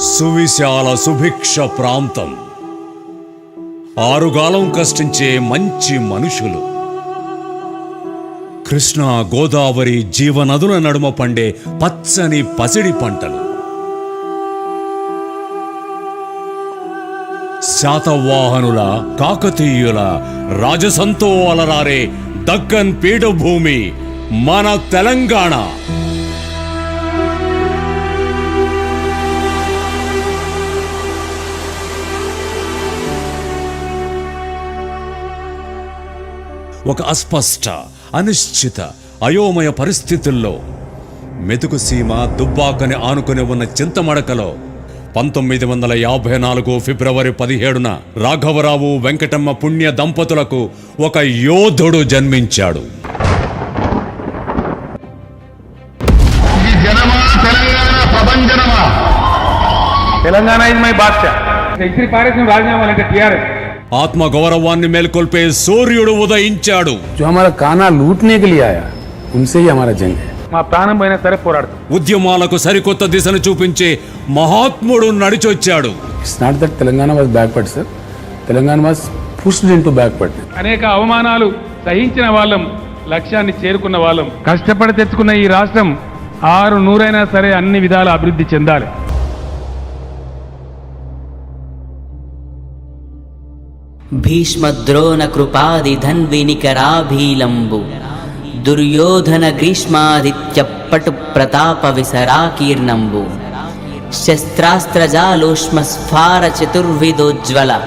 సువిశాల సుభిక్ష ప్రాంతం. ఆరుగాలం కష్టించే మంచి మనుషులు. కృష్ణా గోదావరి జీవనదుల నడుమ పండే పచ్చని పసిడి పంటలు. శాతవాహనుల కాకతీయుల రాజసంతో అలరారే దక్కన్ పీఠభూమి మన తెలంగాణ. ఒక అస్పష్ట అనిశ్చిత అయోమయ పరిస్థితుల్లో మెతుకు సీమ దుబ్బాకని ఆనుకుని ఉన్న చింతమడకలో పంతొమ్మిది వందల యాభై నాలుగు ఫిబ్రవరి పదిహేడున రాఘవరావు వెంకటమ్మ పుణ్య దంపతులకు ఒక యోధుడు జన్మించాడు. తెలంగాణ ఇది మై బాద్ష. ఇస్త్రీ పారేసిన రాజీనామా అంటే టీఆర్ఎస్. ఆత్మ గౌరవాన్ని మేల్కొల్పే సూర్యుడు ఉదయించాడు जो हमारा काना लूटने के लिए आया उनसे ही हमारा जंग है మా ప్రాణం పోయినా సరే పోరాడతాం ఉద్యమాలకు సరికొత్త దిశను చూపించే మహాత్ముడు నడిచొచ్చాడు It's not that Telangana was backward, sir. Telangana was pushed into backward. అనేక అవమానాలు సహించిన వాళ్ళం లక్ష్యాన్ని చేరుకున్న వాళ్ళం కష్టపడి తెచ్చుకున్న ఈ రాష్ట్రం ఆరు నూరైనా సరే అన్ని విధాల అభివృద్ధి చెందాలి భీష్మద్రోణకృపాదిధన్వినికరాభీలంబు దుర్యోధన గ్రీష్మాదిత్య పటు ప్రతాప విసరాకీర్ణంబు శస్త్రాస్త్రజాలోష్మ స్ఫార చతుర్విదోజ్వల